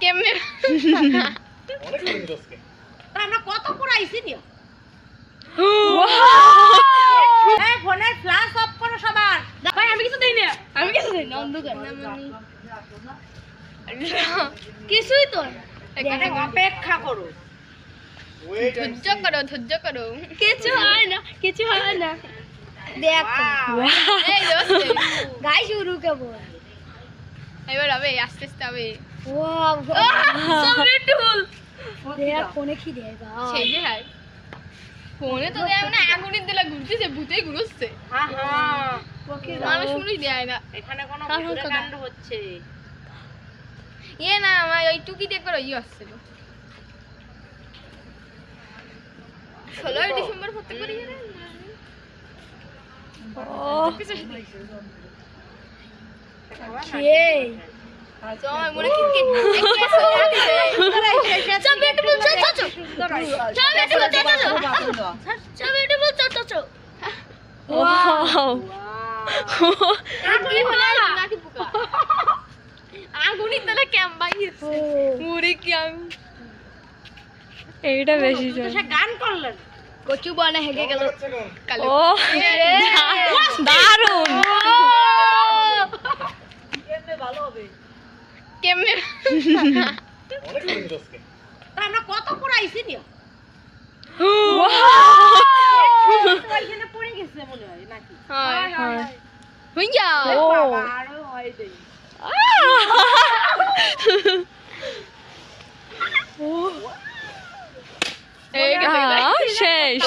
কেমনে? আমরা কত পড়াইছি নিও? ফোনের ফ্ল্যাশ অফ করো সবার। ভাই আমি কিছু দেই না। আমি কিছু দেই না। অন্ধকার। কিছুই তো অপেক্ষা করো। ধৈর্য করো ধৈর্য করো। কিছু হয় না কিছু হয় না। দেখ। গাই শুরু কেবল এবার হবে আস্তে আস্তে হবে। ওয়াও ফোনে কি দেয় সেই যে হাই ফোনে তো দেয় না আগুনের দিলা ঘুরতেছে ভূতে ঘুরছে মানুষ মানুষ দেয় না। এখানে কোনো কাণ্ড হচ্ছে। ইয়ে না আমার ওই টুকিতে করে ইয়ে আসছিল। ষোলোই ডিসেম্বর করতে পারি মনে দারুণ কেমনে ভালো হবে কেমনে অনেক সুন্দর আজকে তা আমরা কত পড়াইছি নিও? শেষ।